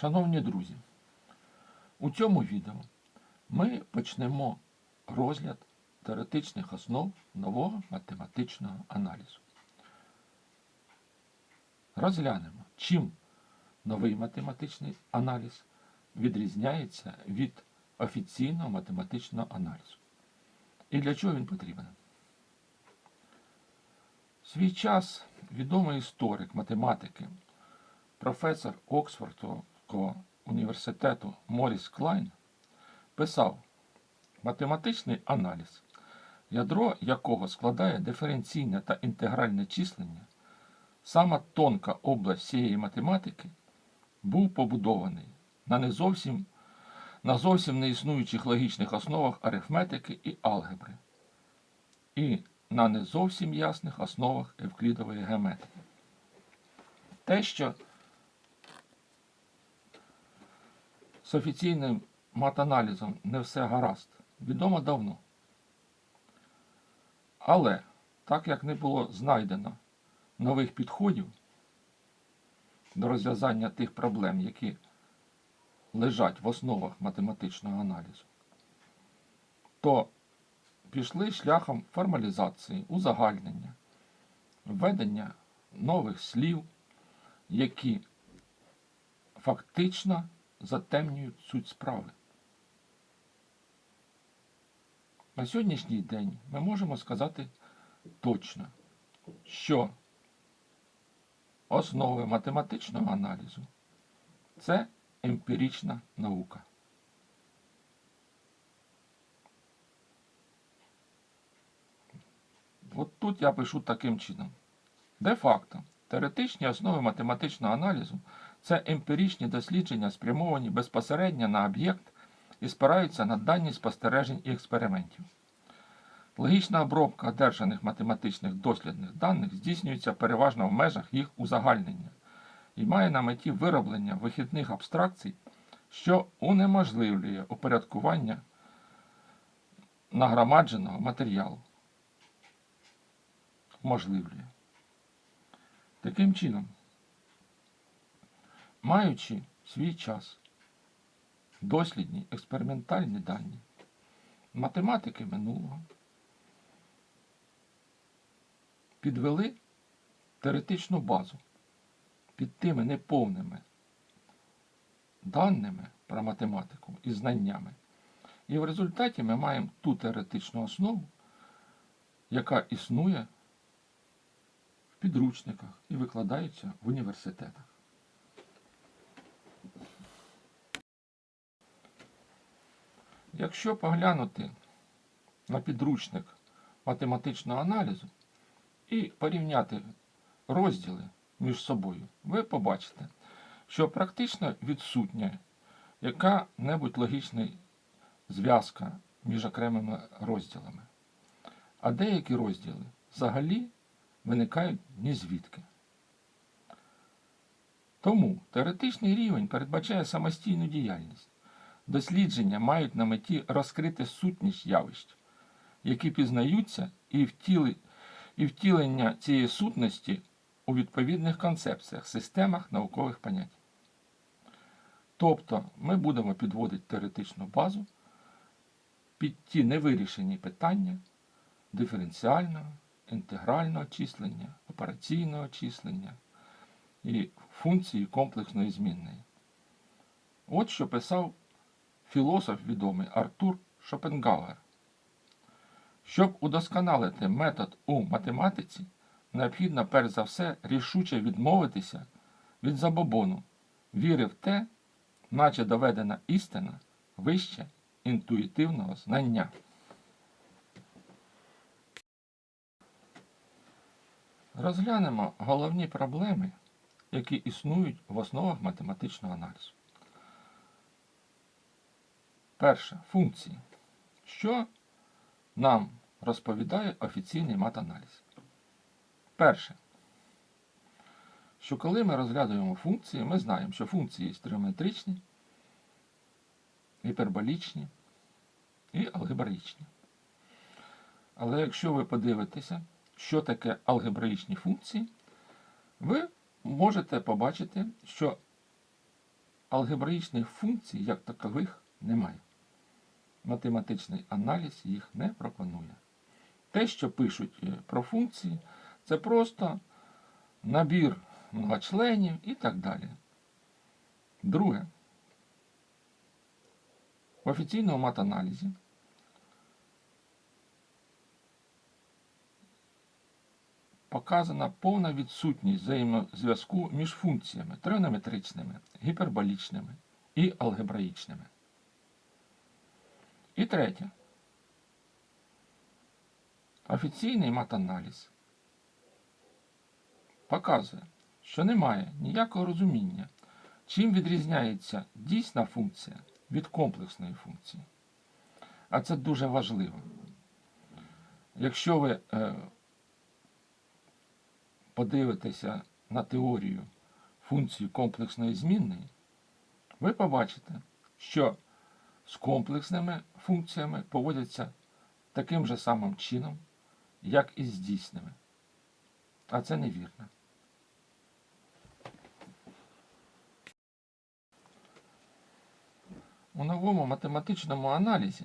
Шановні друзі, у цьому відео ми почнемо розгляд теоретичних основ нового математичного аналізу. Розглянемо, чим новий математичний аналіз відрізняється від офіційного математичного аналізу. І для чого він потрібен? Свій час відомий історик математики, професор Оксфордського університету Моріс Клайн писав математичний аналіз, ядро якого складає диференційне та інтегральне числення, сама тонка область всієї математики, був побудований на не зовсім, на зовсім неіснуючих логічних основах арифметики і алгебри, і на не зовсім ясних основах евклідової геометрії. Те, що з офіційним матаналізом не все гаразд, відомо давно. Але так як не було знайдено нових підходів до розв'язання тих проблем, які лежать в основах математичного аналізу, то пішли шляхом формалізації, узагальнення, введення нових слів, які фактично затемнюють суть справи. На сьогоднішній день ми можемо сказати точно, що основи математичного аналізу це емпірична наука. От тут я пишу таким чином. Де-факто, теоретичні основи математичного аналізу це емпіричні дослідження, спрямовані безпосередньо на об'єкт і спираються на дані спостережень і експериментів. Логічна обробка одержаних математичних дослідних даних здійснюється переважно в межах їх узагальнення і має на меті вироблення вихідних абстракцій, що унеможливлює упорядкування нагромадженого матеріалу. Можливлює. Таким чином, маючи свій час, дослідні експериментальні дані, математики минулого підвели теоретичну базу під тими неповними даними про математику і знаннями. І в результаті ми маємо ту теоретичну основу, яка існує в підручниках і викладається в університетах. Якщо поглянути на підручник математичного аналізу і порівняти розділи між собою, ви побачите, що практично відсутня яка-небудь логічна зв'язка між окремими розділами. А деякі розділи взагалі виникають ні звідки. Тому теоретичний рівень передбачає самостійну діяльність. Дослідження мають на меті розкрити сутність явищ, які пізнаються, і, втіли, і втілення цієї сутності у відповідних концепціях, системах наукових понять. Тобто ми будемо підводити теоретичну базу під ті невирішені питання диференціального, інтегрального числення, операційного числення і функції комплексної змінної. От що писав філософ відомий Артур Шопенгауер. Щоб удосконалити метод у математиці, необхідно перш за все рішуче відмовитися від забобону, віри в те, наче доведена істина вище інтуїтивного знання. Розглянемо головні проблеми, які існують в основах математичного аналізу. Перше функції. Що нам розповідає офіційний матаналіз? Перше. Що коли ми розглядаємо функції, ми знаємо, що функції є тріометричні, гіперболічні і алгебраїчні. Але якщо ви подивитеся, що таке алгебраїчні функції, ви можете побачити, що алгебраїчних функцій як такових немає. Математичний аналіз їх не пропонує. Те, що пишуть е, про функції, це просто набір многочленів і так далі. Друге. В офіційному матаналізі показана повна відсутність взаємозв'язку між функціями тригонометричними, гіперболічними і алгебраїчними. І третє. Офіційний матаналіз показує, що немає ніякого розуміння, чим відрізняється дійсна функція від комплексної функції. А це дуже важливо. Якщо ви е, подивитеся на теорію функції комплексної змінної, ви побачите, що з комплексними функціями поводяться таким же самим чином, як і з дійсними. А це невірно. У новому математичному аналізі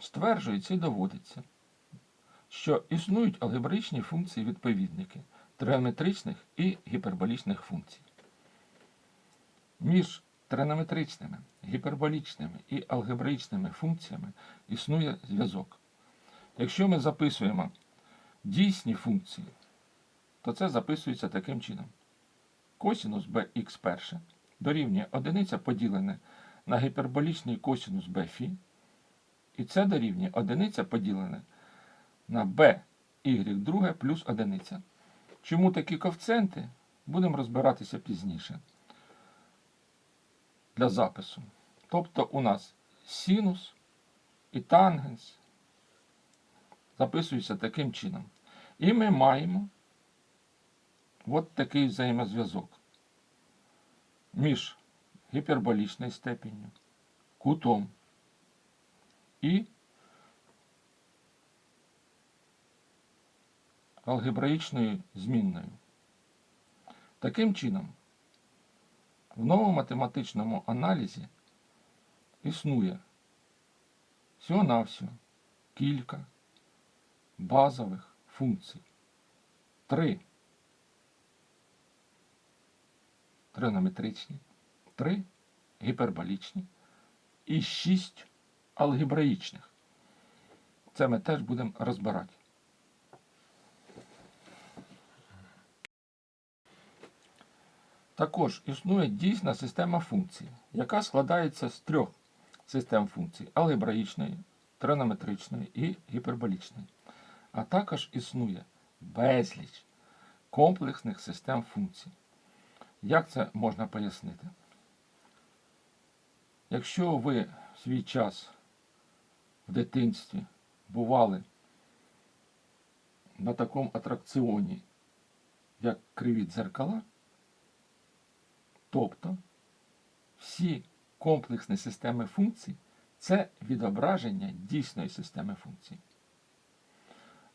стверджується і доводиться, що існують алгебраїчні функції відповідники тригонометричних і гіперболічних функцій. Між тригонометричними, гіперболічними і алгебраїчними функціями існує зв'язок. Якщо ми записуємо дійсні функції, то це записується таким чином. Косінус bx перше дорівнює одиниця поділене на гіперболічний косінус бфі, і це дорівнює одиниця поділене на b друге плюс одиниця. Чому такі коефіцієнти? Будемо розбиратися пізніше для запису. Тобто у нас синус і тангенс записуються таким чином. І ми маємо от такий взаємозв'язок між гіперболічною степенью, кутом і алгебраїчною змінною. Таким чином, в новому математичному аналізі існує всього-навсього кілька базових функцій. Три тригонометричні, три гіперболічні і шість алгебраїчних. Це ми теж будемо розбирати. Також існує дійсна система функцій, яка складається з трьох систем функцій алгебраїчної, тригонометричної і гіперболічної. А також існує безліч комплексних систем функцій. Як це можна пояснити? Якщо ви в свій час в дитинстві бували на такому атракціоні, як криві дзеркала, тобто всі комплексні системи функцій це відображення дійсної системи функцій.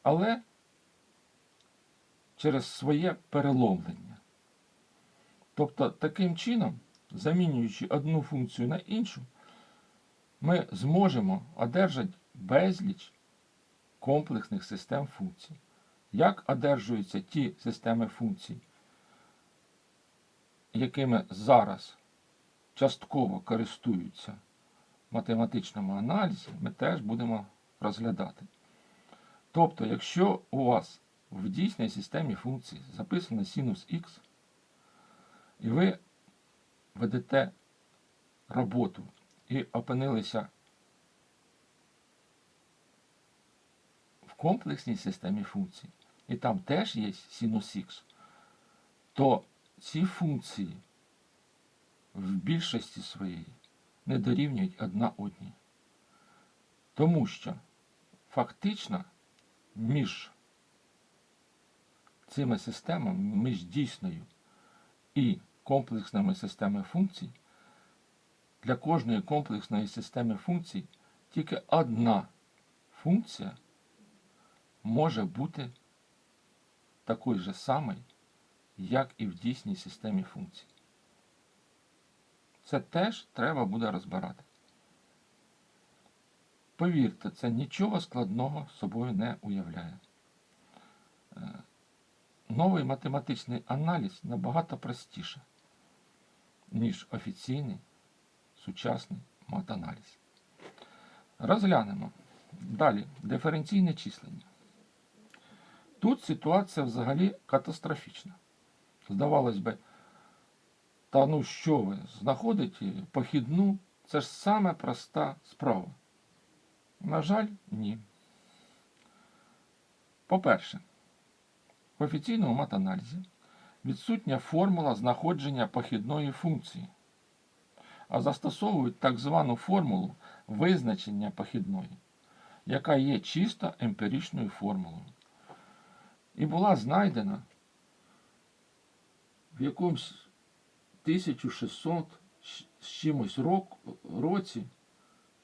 Але через своє переломлення. Тобто, таким чином, замінюючи одну функцію на іншу, ми зможемо одержати безліч комплексних систем функцій. Як одержуються ті системи функцій, якими зараз частково користуються в математичному аналізі, ми теж будемо розглядати. Тобто, якщо у вас в дійсній системі функцій записано синус х, і ви ведете роботу і опинилися в комплексній системі функцій, і там теж є синус х, то ці функції в більшості своєї не дорівнюють одна одній. Тому що фактично між цими системами, між дійсною і комплексними системами функцій, для кожної комплексної системи функцій тільки одна функція може бути такою же самою, як і в дійсній системі функцій. Це теж треба буде розбирати. Повірте, це нічого складного собою не уявляє. Е, Новий математичний аналіз набагато простіше, ніж офіційний сучасний матаналіз. Розглянемо. Далі диференційне числення. Тут ситуація взагалі катастрофічна. Здавалось би, та ну що ви, знаходите похідну, це ж саме проста справа. На жаль, ні. По-перше, в офіційному матаналізі відсутня формула знаходження похідної функції, а застосовують так звану формулу визначення похідної, яка є чисто емпіричною формулою. І була знайдена в якомусь 1600 з чимось рок, році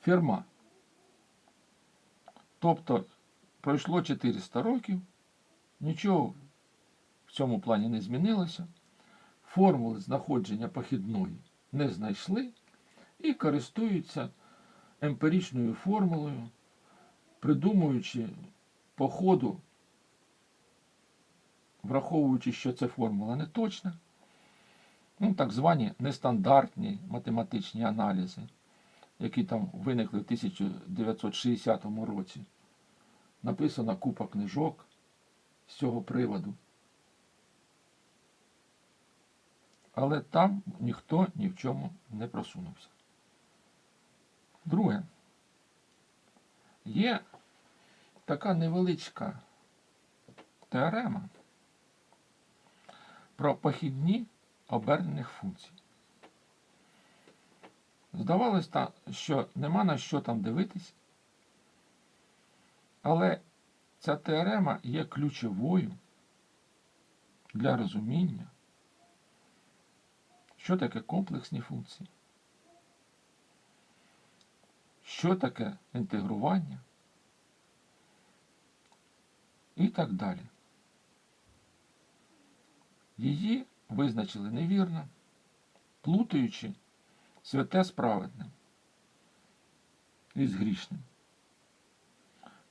ферма. Тобто пройшло 400 років, нічого в цьому плані не змінилося, формули знаходження похідної не знайшли і користуються емпіричною формулою, придумуючи по ходу, враховуючи, що ця формула не точна, ну, так звані нестандартні математичні аналізи, які там виникли в 1960 році. Написана купа книжок з цього приводу. Але там ніхто ні в чому не просунувся. Друге, є така невеличка теорема про похідні обернених функцій. Здавалось, що нема на що там дивитись, але ця теорема є ключовою для розуміння, що таке комплексні функції, що таке інтегрування і так далі. Її визначили невірно, плутаючи святе з праведним і з грішним.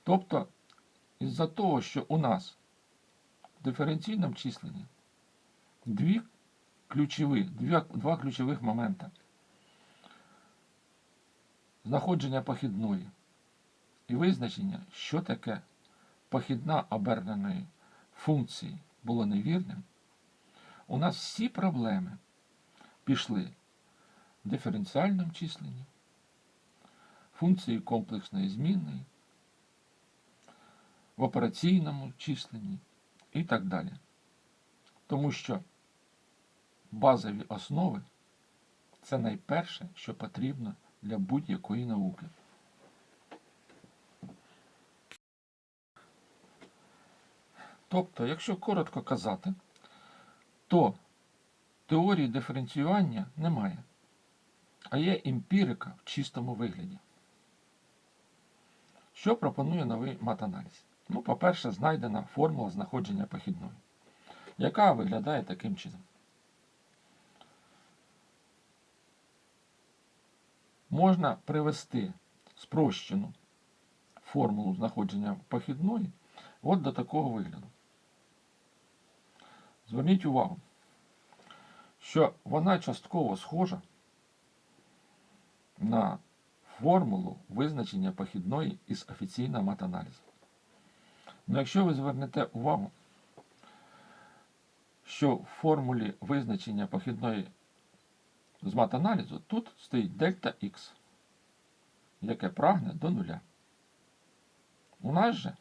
Тобто, із-за того, що у нас в диференційному численні дві ключові, дві, два ключових моменти знаходження похідної і визначення, що таке похідна оберненої функції було невірним, у нас всі проблеми пішли в диференціальному численні, функції комплексної змінної, в операційному численні і так далі. Тому що базові основи це найперше, що потрібно для будь-якої науки. Тобто, якщо коротко казати, то теорії диференціювання немає, а є емпірика в чистому вигляді. Що пропонує новий матаналіз? Ну, по-перше, знайдена формула знаходження похідної, яка виглядає таким чином. Можна привести спрощену формулу знаходження похідної от до такого вигляду. Зверніть увагу, що вона частково схожа на формулу визначення похідної із офіційного матаналізу. Ну, якщо ви звернете увагу, що в формулі визначення похідної з матаналізу тут стоїть дельта Х, яке прагне до нуля. У нас же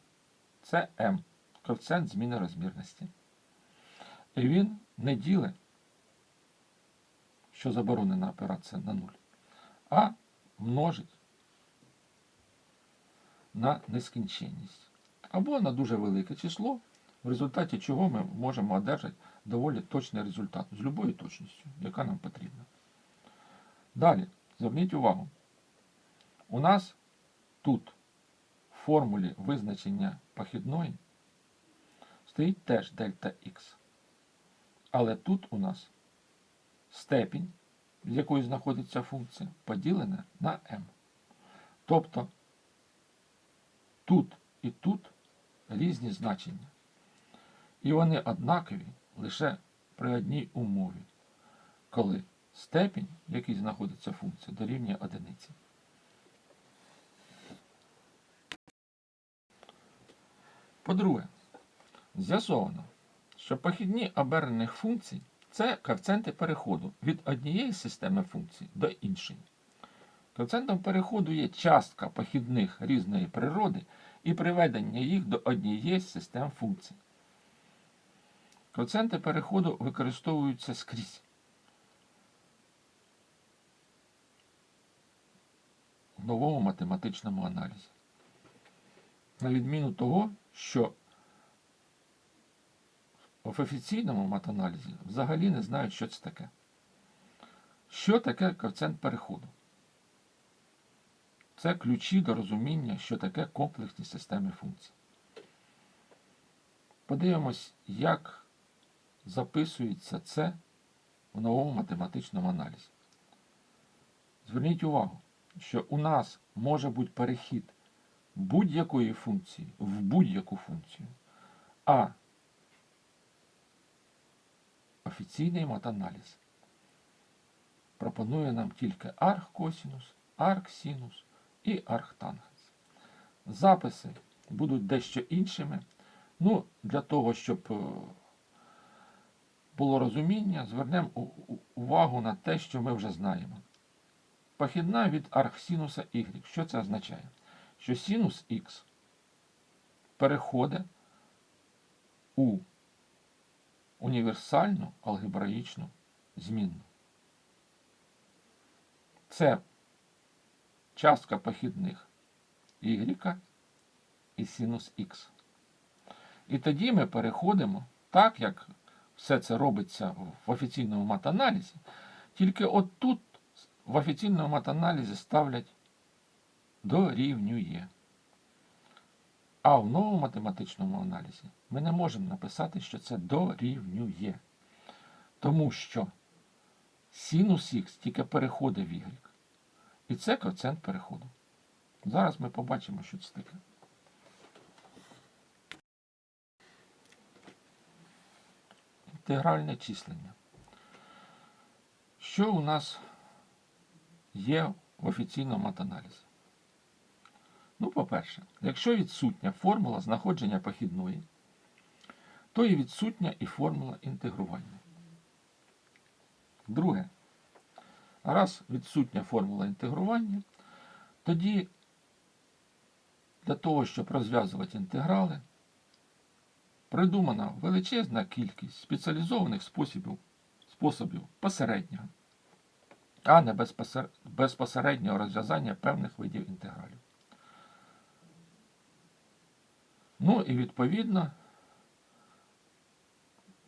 це m, коефіцієнт зміни розмірності. І він не ділить, що заборонена операція на 0, а множить на нескінченність. Або на дуже велике число, в результаті чого ми можемо одержати доволі точний результат з любою точністю, яка нам потрібна. Далі, зверніть увагу, у нас тут в формулі визначення похідної стоїть теж дельта Х. Але тут у нас степінь з якою знаходиться функція, поділене на m. Тобто тут і тут різні значення. І вони однакові лише при одній умові, коли степінь, в якій знаходиться функція, дорівнює одиниці. По-друге, з'ясовано, що похідні обернених функцій це коефіцієнти переходу від однієї системи функцій до іншої. Коефіцієнтом переходу є частка похідних різної природи і приведення їх до однієї систем функцій. Коефіцієнти переходу використовуються скрізь. В новому математичному аналізі. На відміну того, що в офіційному матаналізі взагалі не знають, що це таке. Що таке коефіцієнт переходу? Це ключі до розуміння, що таке комплексні системи функцій. Подивимось, як записується це в новому математичному аналізі. Зверніть увагу, що у нас може бути перехід будь-якої функції в будь-яку функцію, а офіційний матаналіз пропонує нам тільки арх-косінус, арк-синус і архтангенс. Записи будуть дещо іншими. Ну, для того, щоб е, було розуміння, звернемо увагу на те, що ми вже знаємо. Похідна від архсинуса y. Що це означає? Що синус х переходить у універсальну алгебраїчну змінну. Це частка похідних y і синус х. І тоді ми переходимо, так як все це робиться в офіційному матаналізі, тільки от тут в офіційному матаналізі ставлять дорівнює. А в новому математичному аналізі ми не можемо написати, що це дорівнює. Тому що синус х тільки переходить в y. І це коефіцієнт переходу. Зараз ми побачимо, що це таке. Інтегральне числення. Що у нас є в офіційному матаналізі? Ну, по-перше, якщо відсутня формула знаходження похідної, то і відсутня і формула інтегрування. Друге, раз відсутня формула інтегрування, тоді для того, щоб розв'язувати інтеграли, придумана величезна кількість спеціалізованих способів, способів посереднього, а не безпосереднього розв'язання певних видів інтегралів. Ну і відповідно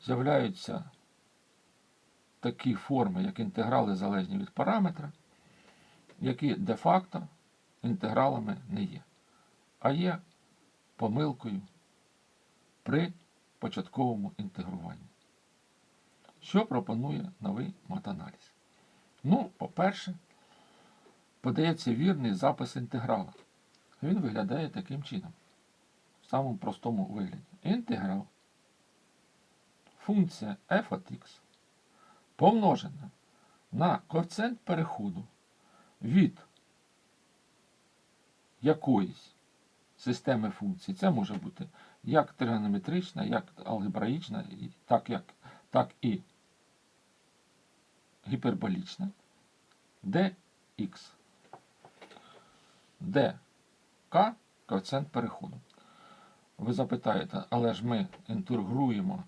з'являються такі форми, як інтеграли залежні від параметра, які де-факто інтегралами не є, а є помилкою при початковому інтегруванні. Що пропонує новий матаналіз? Ну, по-перше, подається вірний запис інтеграла. Він виглядає таким чином в самому простому вигляді. Інтеграл. Функція f от x помножена на коефіцієнт переходу від якоїсь системи функцій. Це може бути як тригонометрична, як алгебраїчна, так, як, так і гіперболічна, dx. dk коефіцієнт переходу. Ви запитаєте, але ж ми інтегруємо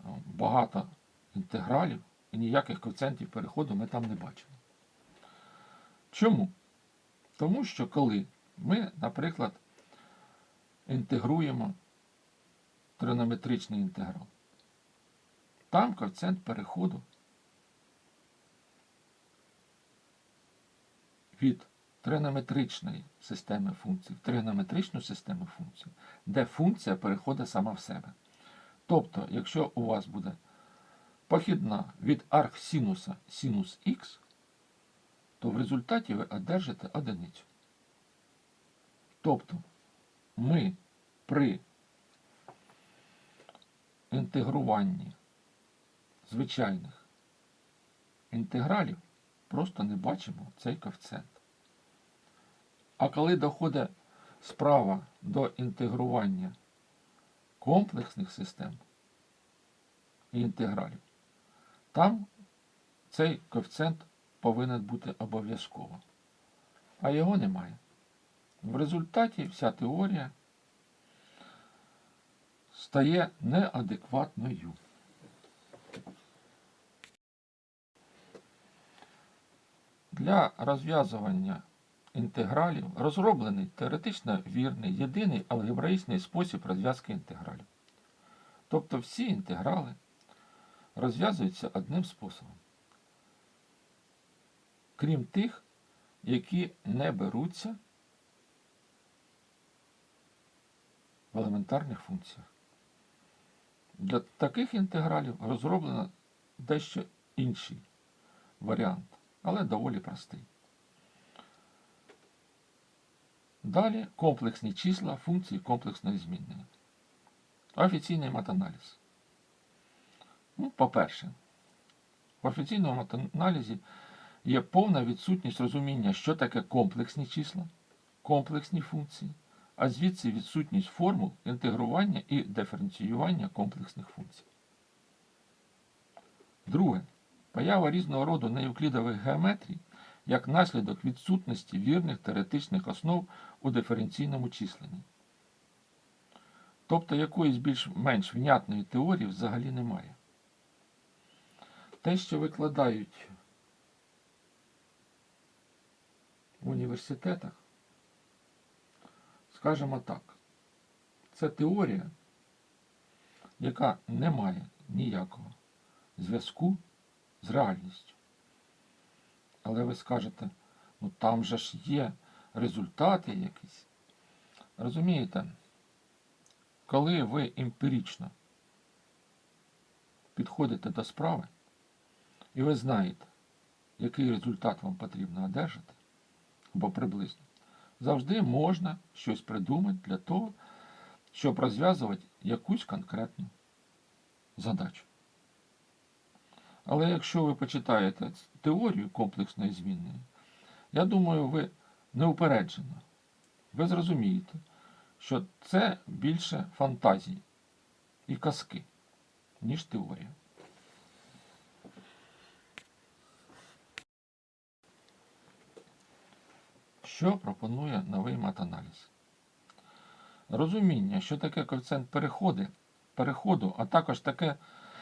е, багато інтегралів і ніяких коефіцієнтів переходу ми там не бачимо. Чому? Тому що коли ми, наприклад, інтегруємо тринометричний інтеграл, там коефіцієнт переходу від тринометричної системи функцій в тригонометричну систему функцій, де функція переходить сама в себе. Тобто, якщо у вас буде похідна від архсинуса синус х, то в результаті ви одержите одиницю. Тобто ми при інтегруванні звичайних інтегралів просто не бачимо цей коефіцієнт. А коли доходить справа до інтегрування комплексних систем і інтегралів, там цей коефіцієнт повинен бути обов'язково. А його немає. В результаті вся теорія стає неадекватною. Для розв'язування інтегралів розроблений теоретично вірний єдиний алгебраїчний спосіб розв'язки інтегралів. Тобто всі інтеграли розв'язуються одним способом. Крім тих, які не беруться в елементарних функціях. Для таких інтегралів розроблено дещо інший варіант, але доволі простий. Далі комплексні числа функції комплексної змінної. Офіційний матаналіз. Ну, по-перше, в офіційному матаналізі є повна відсутність розуміння, що таке комплексні числа, комплексні функції, а звідси відсутність формул інтегрування і диференціювання комплексних функцій. Друге. Поява різного роду неевклідових геометрій як наслідок відсутності вірних теоретичних основ у диференційному численні. Тобто якоїсь більш-менш внятної теорії взагалі немає. Те, що викладають в університетах, скажімо так, це теорія, яка не має ніякого зв'язку з реальністю. Але ви скажете, ну там же ж є результати якісь. Розумієте, коли ви емпірично підходите до справи, і ви знаєте, який результат вам потрібно одержати, або приблизно, завжди можна щось придумати для того, щоб розв'язувати якусь конкретну задачу. Але якщо ви почитаєте теорію комплексної змінної, я думаю, ви неупереджено, ви зрозумієте, що це більше фантазії і казки, ніж теорія. Що пропонує новий матаналіз? Розуміння, що таке коефіцієнт переходи, переходу, а також таке,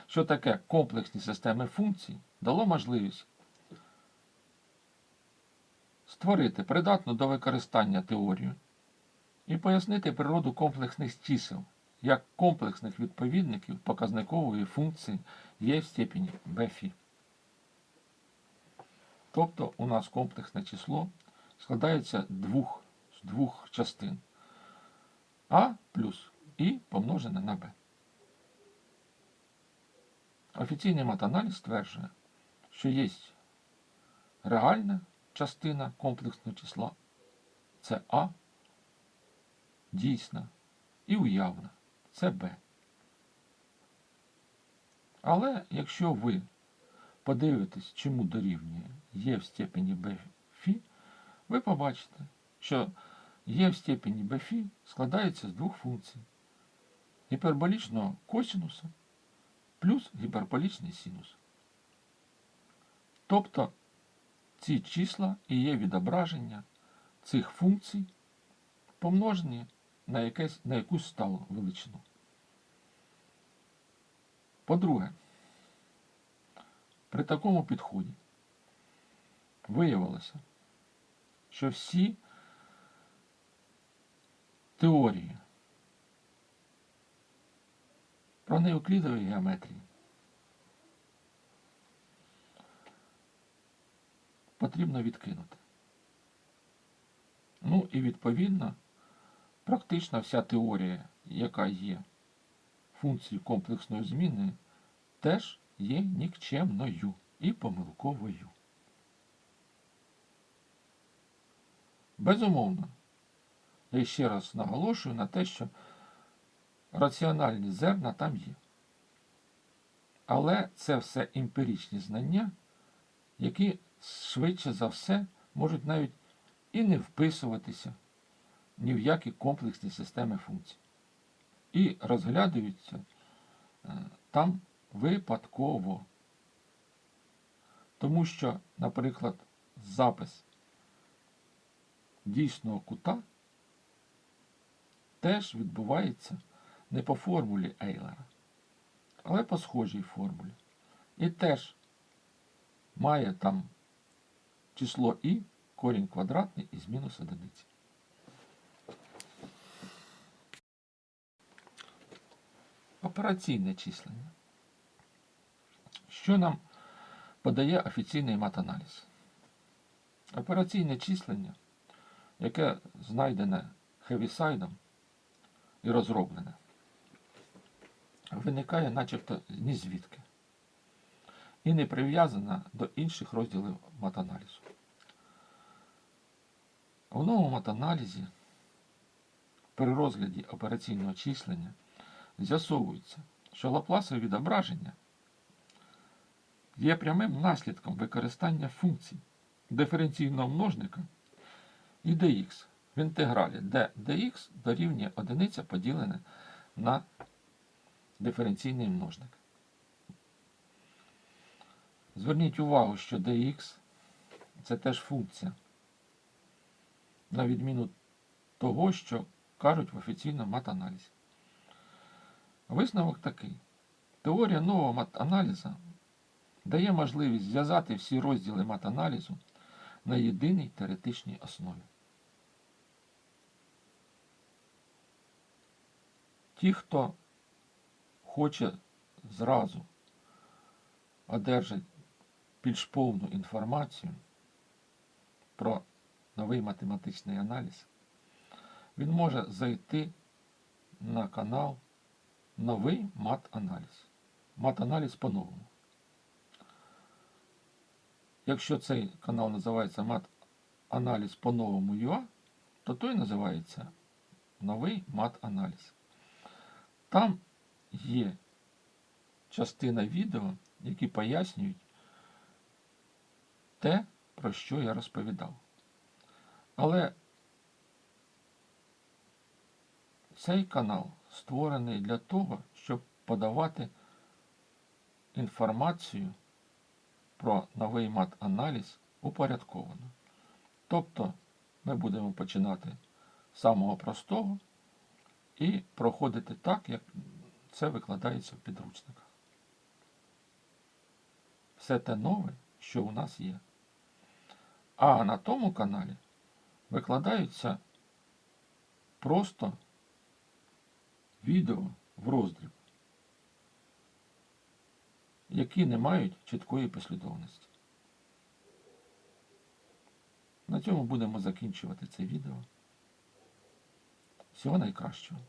що таке комплексні системи функцій, дало можливість створити придатну до використання теорію і пояснити природу комплексних чисел як комплексних відповідників показникової функції є в степені Бфі. Тобто у нас комплексне число складається двох, з двох частин А плюс І помножене на Б. Офіційний матаналіз стверджує, що є реальна частина комплексного числа це А, дійсна і уявна це Б. Але якщо ви подивитесь, чому дорівнює Є в степені Б фі, ви побачите, що Є в степені Б фі складається з двох функцій гіперболічного косинуса плюс гіперболічний синус. Тобто ці числа і є відображення цих функцій, помножені на, якесь, на якусь сталу величину. По-друге, при такому підході виявилося, що всі теорії про неуклідові геометрії потрібно відкинути. Ну і відповідно, практично вся теорія, яка є функції комплексної зміни, теж є нікчемною і помилковою. Безумовно, я ще раз наголошую на те, що раціональні зерна там є. Але це все емпіричні знання, які швидше за все можуть навіть і не вписуватися ні в які комплексні системи функцій. І розглядаються е, там випадково. Тому що, наприклад, запис дійсного кута теж відбувається не по формулі Ейлера, але по схожій формулі. І теж має там число і корінь квадратний із мінус одиниці. Операційне числення. Що нам подає офіційний матаналіз? Операційне числення, яке знайдене Хевісайдом і розроблене, виникає начебто ні звідки і не прив'язана до інших розділів матаналізу. В новому матаналізі при розгляді операційного числення з'ясовується, що лапласове відображення є прямим наслідком використання функцій диференційного множника і dx в інтегралі, де dx дорівнює одиниця поділене на диференційний множник. Зверніть увагу, що dx це теж функція, на відміну того, що кажуть в офіційному матаналізі. Висновок такий. Теорія нового матаналізу дає можливість зв'язати всі розділи матаналізу на єдиній теоретичній основі. Ті, хто хоче зразу одержати більш повну інформацію про новий математичний аналіз, він може зайти на канал Новий мат-аналіз. Мат-аналіз по-новому. Якщо цей канал називається мат-аналіз по-новому UA, то той називається Новий мат-аналіз. Там є частина відео, які пояснюють те, про що я розповідав. Але цей канал створений для того, щоб подавати інформацію про новий мат-аналіз упорядковано. Тобто ми будемо починати з самого простого і проходити так, як це викладається в підручниках. Все те нове, що у нас є. А на тому каналі викладаються просто відео в роздріб, які не мають чіткої послідовності. На цьому будемо закінчувати це відео. Всього найкращого.